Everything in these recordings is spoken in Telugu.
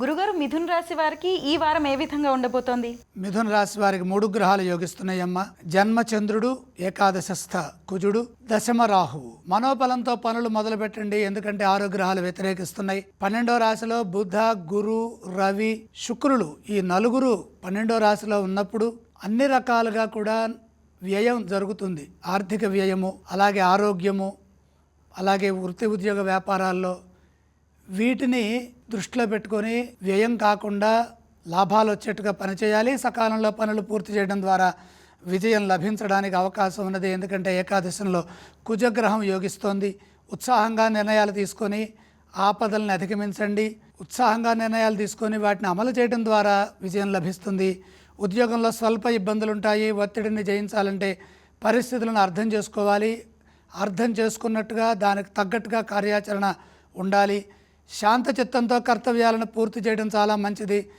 గురుగారు మిథున్ రాశి వారికి ఈ వారం ఏ విధంగా ఉండబోతోంది? మిథున రాశి వారికి మూడు గ్రహాలు యోగిస్తున్నాయమ్మ. జన్మ చంద్రుడు ఏకాదశస్థ కుజుడు దశమ రాహువు. మనోబలంతో పనులు మొదలు పెట్టండి ఎందుకంటే ఆరో గ్రహాలు వ్యతిరేకిస్తున్నాయి. పన్నెండో రాశిలో బుధ గురు రవి శుక్రులు. ఈ నలుగురు పన్నెండో రాశిలో ఉన్నప్పుడు అన్ని రకాలుగా కూడా వ్యయం జరుగుతుంది. ఆర్థిక వ్యయము అలాగే ఆరోగ్యము అలాగే వృత్తి ఉద్యోగ వ్యాపారాల్లో వీటిని దృష్టిలో పెట్టుకొని వ్యయం కాకుండా లాభాలు వచ్చేట్టుగా పనిచేయాలి. సకాలంలో పనులు పూర్తి చేయడం ద్వారా విజయం లభించడానికి అవకాశం ఉన్నది. ఎందుకంటే ఏకాదశంలో కుజగ్రహం యోగిస్తోంది. ఉత్సాహంగా నిర్ణయాలు తీసుకొని ఆపదలను అధిగమించండి. ఉత్సాహంగా నిర్ణయాలు తీసుకొని వాటిని అమలు చేయడం ద్వారా విజయం లభిస్తుంది. ఉద్యోగంలో స్వల్ప ఇబ్బందులు ఉంటాయి ఒత్తిడిని జయించాలంటే పరిస్థితులను అర్థం చేసుకోవాలి. అర్థం చేసుకున్నట్టుగా దానికి తగ్గట్టుగా కార్యాచరణ ఉండాలి. శాంత చిత్తంతో కర్తవ్యాలను పూర్తి చేయడం చాలా మంచిది.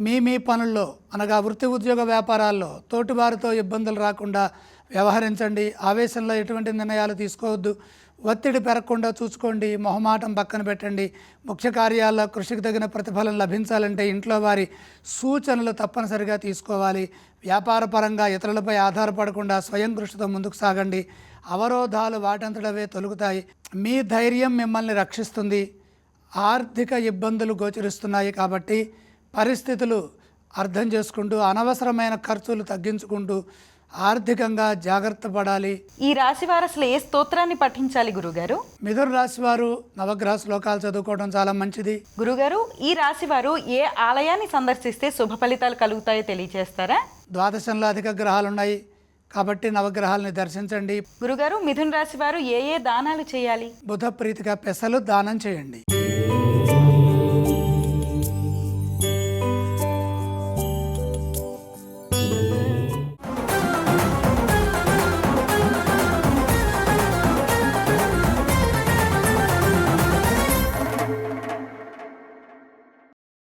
మీ మీ పనుల్లో అనగా వృత్తి ఉద్యోగ వ్యాపారాల్లో తోటివారితో ఇబ్బందులు రాకుండా వ్యవహరించండి. ఆవేశంలో ఎటువంటి నిర్ణయాలు తీసుకోవద్దు. ఒత్తిడి పెరగకుండా చూసుకోండి. మొహమాటం పక్కన పెట్టండి. ముఖ్య కార్యాల్లో కృషికి తగిన ప్రతిఫలం లభించాలంటే ఇంట్లో వారి సూచనలు తప్పనిసరిగా తీసుకోవాలి. వ్యాపారపరంగా ఇతరులపై ఆధారపడకుండా స్వయం కృషితో ముందుకు సాగండి. అవరోధాలు వాటంతటవే తొలుగుతాయి మీ ధైర్యం మిమ్మల్ని రక్షిస్తుంది. ఆర్థిక ఇబ్బందులు గోచరిస్తున్నాయి కాబట్టి పరిస్థితులు అర్థం చేసుకుంటూ అనవసరమైన ఖర్చులు తగ్గించుకుంటూ ఆర్థికంగా జాగ్రత్త పడాలి. ఈ రాశి వారు అసలు ఏ స్తోత్రాన్ని పఠించాలి గురుగారు? మిథున రాశి వారు నవగ్రహ శ్లోకాలు చదువుకోవడం చాలా మంచిది. గురుగారు ఈ రాశి వారు ఏ ఆలయాన్ని సందర్శిస్తే శుభ ఫలితాలు కలుగుతాయో తెలియజేస్తారా ద్వాదశంలో అధిక గ్రహాలు ఉన్నాయి కాబట్టి నవగ్రహాలని దర్శించండి. గురుగారు మిథున్ రాశి వారు ఏ ఏ దానాలు చేయాలి? బుధ ప్రీతిగా పెసలు దానం చేయండి.